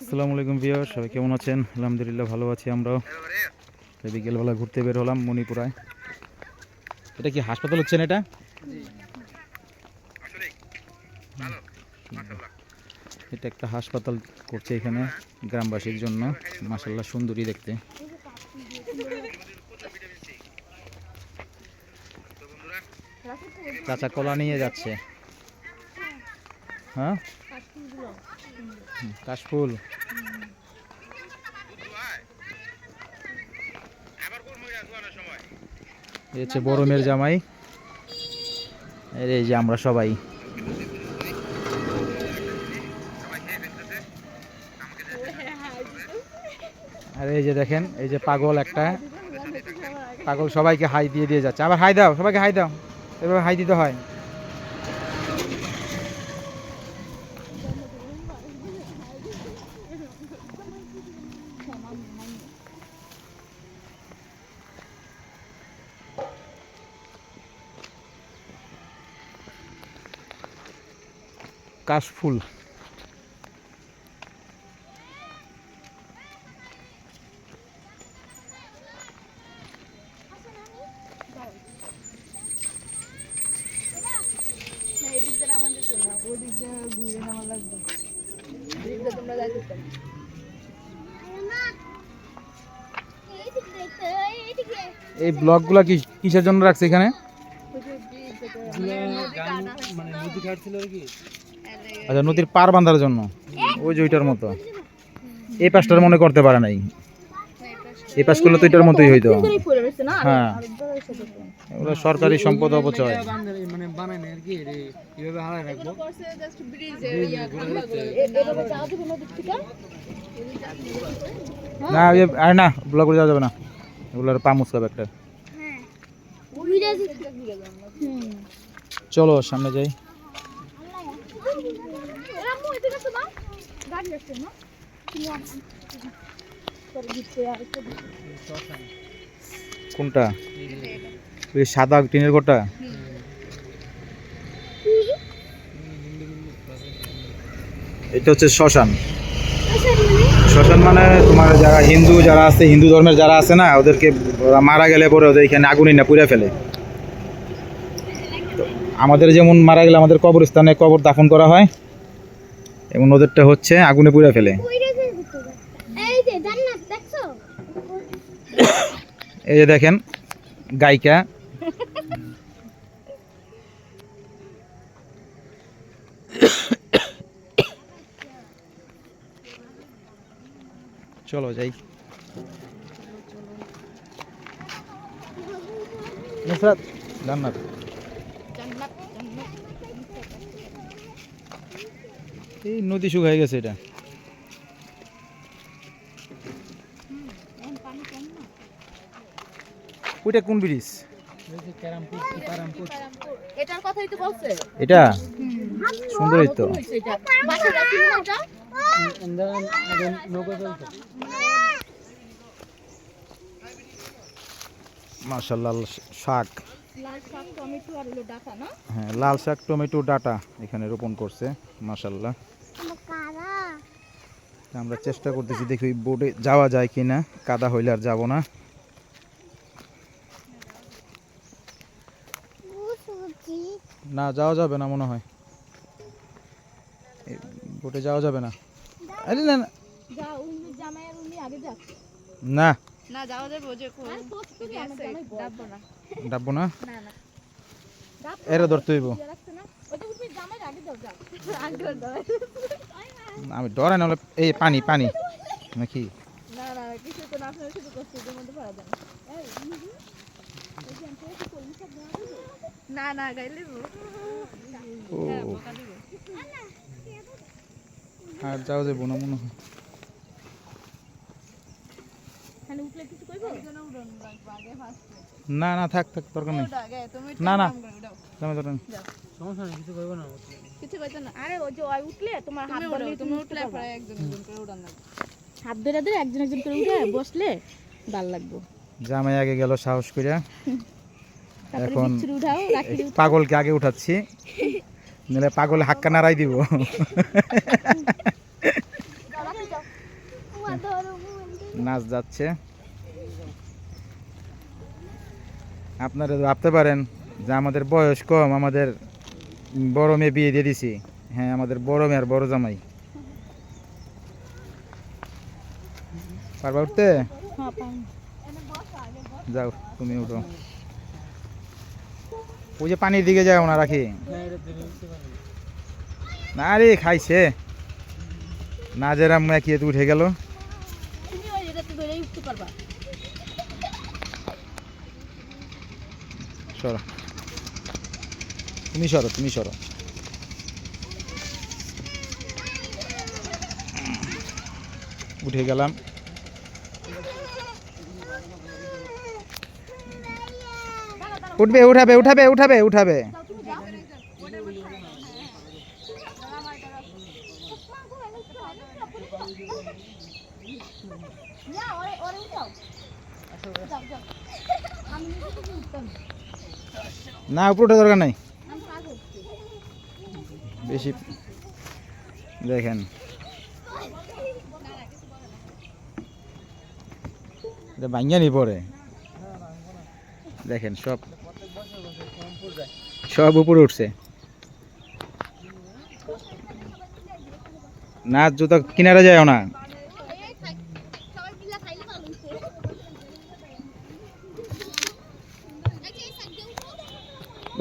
আসসালামু আলাইকুম ভিউয়ার সবাই কেমন আছেন? আলহামদুলিল্লাহ ভালো আছি আমরাও। বিকেলবেলা ঘুরতে বের হলাম মণিপুরায়। এটা কি হাসপাতাল হচ্ছে না এটা? এটা একটা হাসপাতাল করছে এখানে গ্রামবাসীর জন্য। মাসাল্লাহ সুন্দরী দেখতে। কাঁচা কলা নিয়ে যাচ্ছে। হ্যাঁ? কাশফুল। হচ্ছে বড় মেয়ের জামাই। এই যে আমরা সবাই। আর এই যে দেখেন, এই যে পাগল একটা। পাগল সবাইকে হাই দিয়ে দিয়ে যাচ্ছে। আবার হাই দাও, সবাইকে হাই দাও। এভাবে হাই দিতে হয় কাশফুল না এদিক দিয়ে আমাদের তো না ওদিক দিয়ে ঘুরে নেওয়া লাগবে এদিক দিয়ে তোমরা যাইতে পারো এই ব্লগগুলো কি কিসের জন্য রাখছে এখানে? মানে নদী ঘাট ছিল আর কি। আচ্ছা নদীর পার বাঁধার জন্য। ওই যে ওইটার মতো। এই পাশটার মনে করতে পারে নাই। এই পাশ করলে তো এটার মতোই হইতো। হ্যাঁ। এগুলো সরকারি সম্পদ অপচয়। না আর না ওই আর না ব্লগ করে যাওয়া যাবে না। এগুলোর পা মুসকাবে একটা। চলো সামনে যাই। কোনটা? ওই সাদা টিনের ঘরটা? এটা হচ্ছে শ্মশান। শ্মশান মানে? তোমার যারা হিন্দু যারা আছে হিন্দু ধর্মের যারা আছে না ওদেরকে মারা গেলে পরে ওদের এখানে আগুনই না পুড়ে ফেলে। আমাদের যেমন মারা গেলে আমাদের কবরস্থানে কবর দাফন করা হয়। এবং ওদেরটা হচ্ছে আগুনে পুড়ে ফেলে। এই যে দেখেন গায়িকা। চলো যাই। নুসরাত জান্নাত। এই নদী শুকায় গেছে এটা। ওইটা কোন ব্রিজ? এটা? সুন্দরই তো। মার্শাল্লাহ শাক। লাল শাক টমেটো আর হলো ডাটা না? হ্যাঁ লাল শাক টমেটো ডাটা এখানে রোপণ করছে মাশাল্লাহ আমরা চেষ্টা করতেছি দেখি ওই বোটে যাওয়া যায় কি না কাদা হইলে আর যাব না। না যাওয়া যাবে না মনে হয়। বোটে যাওয়া যাবে না। আরে না না। যা উনি জামাই আর উনি আগে যাক। না। না যাওয়া যাবে ওই যে ডাববো না। ডাববো না? না না। ডাব এরা ধরতে হইব দিয়ে রাখছে না। ওই যে উঠবি জামাই আগে যাও। যাও আগে দাও আমি ডরাই না হলে এই পানি পানি। নাকি? না না কিছু তো না আপনার শুধু করছে এর না না থাক থাক দরকার নেই। তুমি না, না। উঠাও। দরকার নেই। সমস্যা নেই কিছু করব না কিছু কইতো না। আরে ওই যে ওই উঠলে তোমার হাত ধরলে তুমি উঠলে পরে একজন একজন করে উড়ান হাত ধরে ধরে একজন একজন করে উঠে বসলে ভালো লাগবে। জামাই আগে গেল সাহস করে এখন পাগলকে আগে উঠাচ্ছি। নাহলে পাগলে হাক্কা নাড়াই দিব। নাচ যাচ্ছে। আপনারা ভাবতে পারেন যে আমাদের বয়স কম আমাদের বড় মেয়ে বিয়ে দিয়ে দিছি। হ্যাঁ আমাদের বড় মেয়ে আর বড় জামাই। পারবা উঠতে? হ্যাঁ যাও তুমি উঠো। ওই যে পানির দিকে যাও না রাখি। না রে খাইছে। না মেকিয়ে তো উঠে গেল তুমি ওই এটাতে ধরেই উঠতে পারবা সরো। তুমি সরো তুমি সরো। উঠে গেলাম। উঠবে উঠাবে উঠাবে উঠাবে উঠাবে। না উপরে দরকার নাই। বেশি। দেখেন। এটা ভাঙ্গানি পরে। দেখেন, সব সব উপরে উঠছে। না, জুতা কিনারে যায় না।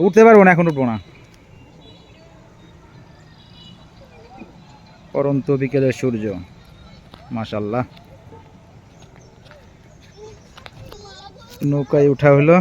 উঠতে পারব না এখন উঠবো না। পরন্ত বিকেলের সূর্য মাশাল্লাহ নৌকায় উঠা হলো।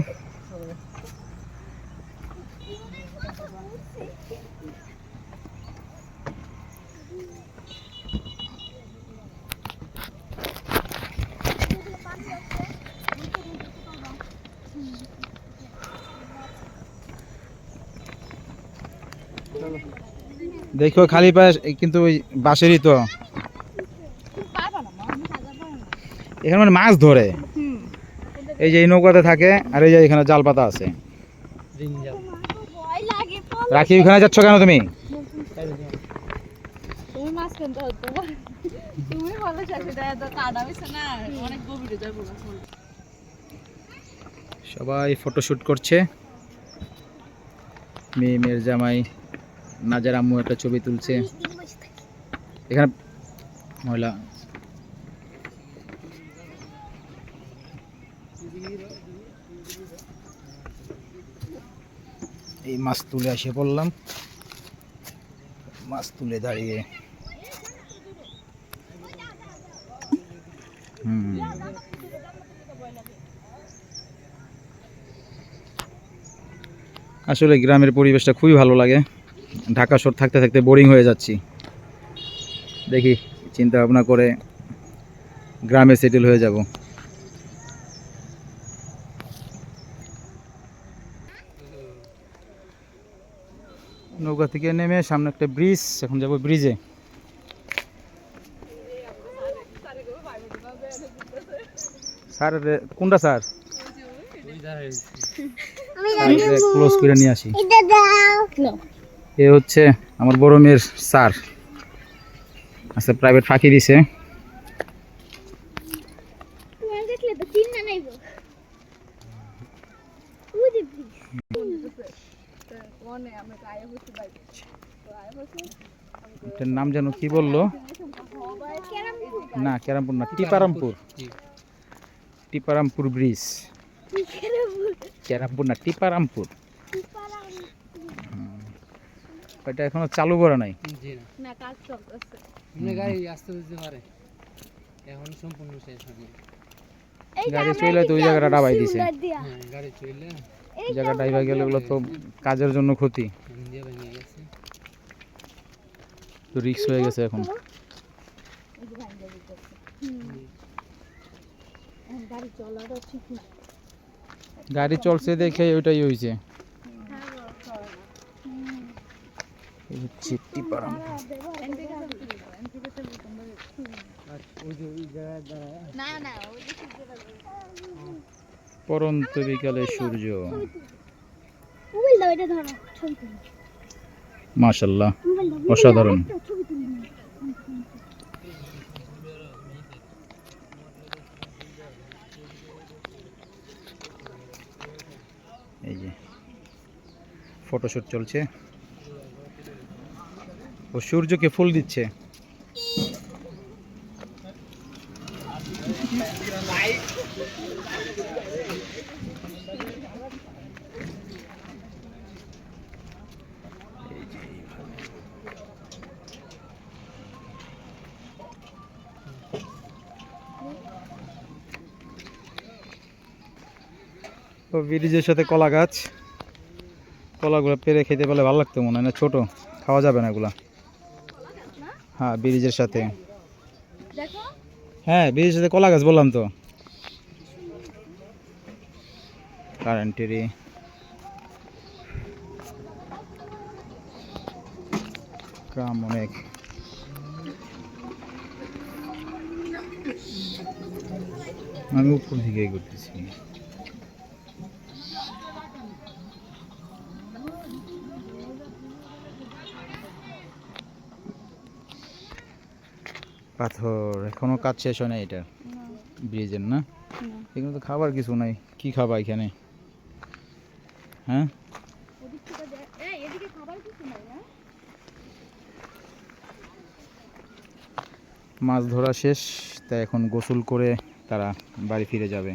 দেখো খালি পাশ কিন্তু ওই বাঁশেরই তো। এখানে মানে মাছ ধরে। এই যে এই নৌকাতে থাকে আর এই যে এখানে জাল পাতা আছে। রাখি ওখানে যাচ্ছ কেন তুমি? সবাই ফটোশুট করছে। মেয়ে মেয়ের জামাই। নাজার আম্মু একটা ছবি তুলছে। এখানে মহিলা এই মাছ তুলে এসে পড়লাম। মাছ তুলে দাঁড়িয়ে। হুম আসলে গ্রামের পরিবেশটা খুবই ভালো লাগে। ঢাকা শোর থাকতে থাকতে বোরিং হয়ে যাচ্ছি। দেখি চিন্তা ভাবনা করে গ্রামে সেটেল হয়ে যাব। নৌকা থেকে নেমে সামনে একটা ব্রিজ এখন যাব ব্রিজে স্যার কোনটা স্যার? ক্লোজ করে নিয়ে আসি। এ হচ্ছে আমার বড় মেয়ের স্যার। আচ্ছা প্রাইভেট ফাঁকি দিছে। এটার নাম যেন কি বলল? না ক্যারামপুর না টিপারামপুর। টিপারামপুর ব্রিজ। ক্যারামপুর না টিপারামপুর হুম। এটা এখনও চালু করা নাই। জি না। না কাজ চলতেছে। এমনি গাড়ি আসতে দিতে পারে। এখন সম্পূর্ণ শেষ হয়নি। গাড়ি চলে তো ওই জায়গাটা ডাবাই দিছে। হ্যাঁ গাড়ি চললে ওই জায়গা ডাইবা গেলে ওগুলো তো কাজের জন্য ক্ষতি। ইন্ডিয়া ভেঙে গেছে। তো রিক্স হয়ে গেছে এখন। না গাড়ি চলছে দেখে ওইটাই হয়েছে এই হচ্ছে পরন্ত বিকালে সূর্য। মাশাল্লাহ অসাধারণ। এই যে ফটোশুট চলছে। ও সূর্যকে ফুল দিচ্ছে। ব্রিজের সাথে কলা গাছ। কলাগুলো পেরে খেতে পেলে ভালো লাগতো মনে হয় না, ছোট, খাওয়া যাবে না এগুলা। হ্যাঁ ব্রিজের সাথে। হ্যাঁ ব্রিজের সাথে কলা গাছ বললাম তো। কারেন্টেরই গ্রাম অনেক আমি উপর দিকে করতেছি পাথর এখনও কাজ শেষ হয় না এটা? ব্রিজের না? এখানে তো খাবার কিছু নাই কি খাবা এখানে? হ্যাঁ? না মাছ ধরা শেষ তাই এখন গোসল করে তারা বাড়ি ফিরে যাবে।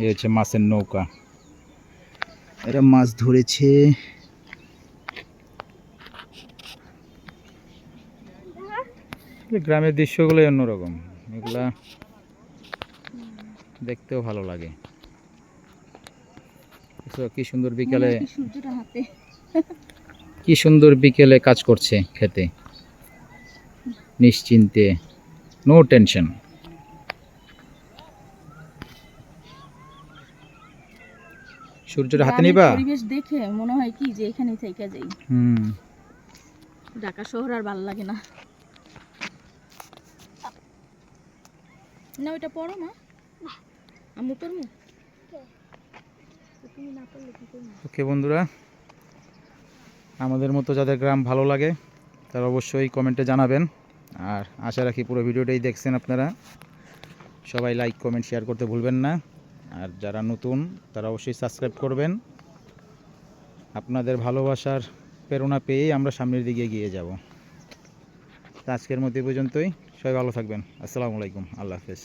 এই হচ্ছে মাছের নৌকা। এরা মাছ ধরেছে। গ্রামের দৃশ্যগুলোই অন্যরকম। এগুলা দেখতেও ভালো লাগে। কি সুন্দর বিকালে কি সুন্দর বিকেলে কাজ করছে খেতে। নিশ্চিন্তে। নো টেনশন সূর্যটা হাতে নিবা? পরিবেশ দেখে মনে হয় কি যে এখানে থেকে যাই। হুম। ঢাকা শহর আর ভালো লাগে না। না ওইটা পড়ো না। আমি পড়ব তুমি না পড়লে কি করব? ওকে বন্ধুরা আমাদের মতো যাদের গ্রাম ভালো লাগে তারা অবশ্যই কমেন্টে জানাবেন। আর আশা রাখি পুরো ভিডিওটাই দেখছেন আপনারা। সবাই লাইক কমেন্ট শেয়ার করতে ভুলবেন না। আর যারা নতুন তারা অবশ্যই সাবস্ক্রাইব করবেন। আপনাদের ভালোবাসার প্রেরণা পেয়েই আমরা সামনের দিকে এগিয়ে যাব। তো আজকের মতো পর্যন্তই। সবাই ভালো থাকবেন। আসসালামু আলাইকুম। আল্লাহ হাফেজ।